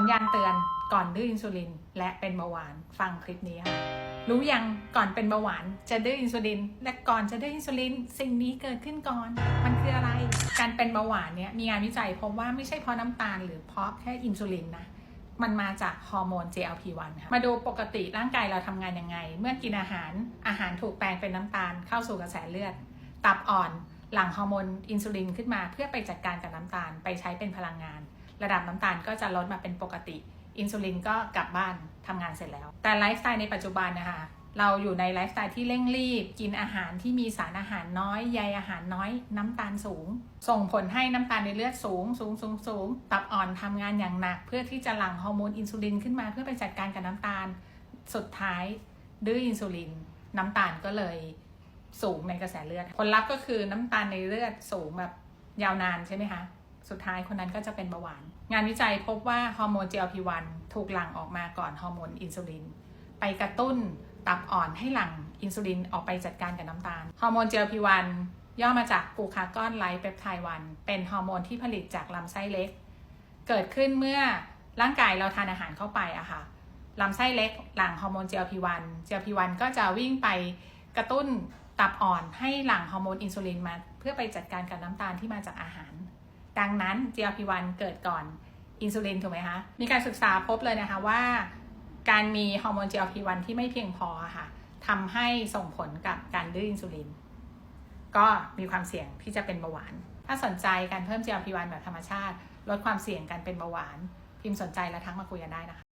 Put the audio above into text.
สัญญาณเตือนก่อนดื้ออินซูลิน และเป็นเบาหวานฟังคลิปนี้ค่ะ รู้ยังก่อนเป็นเบาหวานจะดื้ออินซูลิน และก่อนจะดื้ออินซูลิน สิ่งนี้เกิดขึ้นก่อน มันคืออะไร การเป็นเบาหวานเนี่ยมีงานวิจัยพบว่าไม่ใช่เพราะน้ำตาลหรือเพราะแค่อินซูลินนะมันมาจากฮอร์โมน GLP-1 ค่ะ มาดูปกติร่างกายเราทำงานยังไง เมื่อกินอาหารอาหารถูกแปลงเป็นน้ำตาลเข้าสู่กระแสเลือด ตับอ่อนหลั่งฮอร์โมนอินซูลินขึ้นมาเพื่อไปจัดการกับน้ำตาลไปใช้เป็นพลังงาน ระดับน้ำตาลก็จะลดมาเป็นปกติ อินซูลินก็กลับบ้านทำงานเสร็จแล้ว แต่ไลฟ์สไตล์ในปัจจุบันนะคะเราอยู่ในไลฟ์สไตล์ที่เร่งรีบ กินอาหารที่มีสารอาหารน้อยใยอาหารน้อย น้ำตาลสูง ส่งผลให้น้ำตาลในเลือดสูง สูงสูงสูงตับอ่อนทำงานอย่างหนัก เพื่อที่จะหลั่งฮอร์โมนอินซูลินขึ้นมาเพื่อไปจัดการกับน้ำตาล สุดท้ายดื้ออินซูลิน น้ำตาลก็เลยสูงในกระแสเลือด ผลลัพธ์ก็คือน้ำตาลในเลือดสูงแบบยาวนานใช่ไหมคะ สุดท้ายคนนั้นก็จะเป็นเบาหวาน งานวิจัยพบว่าฮอร์โมน GLP-1 ถูกหลั่งออกมาก่อนฮอร์โมนอินซูลิน ไปกระตุ้นตับอ่อนให้หลั่งอินซูลินออกไปจัดการกับน้ำตาล ฮอร์โมน GLP-1 ย่อมาจากกูคากอนไลท์เปปไทด์วันเป็นฮอร์โมนที่ผลิตจากลำไส้เล็ก เกิดขึ้นเมื่อร่างกายเราทานอาหารเข้าไปอะค่ะลำไส้เล็กหลั่งฮอร์โมน GLP-1 GLP-1 ก็จะวิ่งไปกระตุ้นตับอ่อนให้หลั่งฮอร์โมนอินซูลินมา เพื่อไปจัดการกับน้ำตาลที่มาจากอาหาร ดังนั้น GLP-1 เกิดก่อนอินซูลินถูกไหมคะ มีการศึกษาพบเลยนะคะว่า การมีฮอร์โมน GLP-1 ที่ไม่เพียงพอค่ะทำให้ส่งผลกับการดื้ออินซูลิน ก็มีความเสี่ยงที่จะเป็นเบาหวาน ถ้าสนใจการเพิ่ม GLP-1 แบบธรรมชาติ ลดความเสี่ยงการเป็นเบาหวาน พิมพ์สนใจและทักมาคุยกันได้นะคะ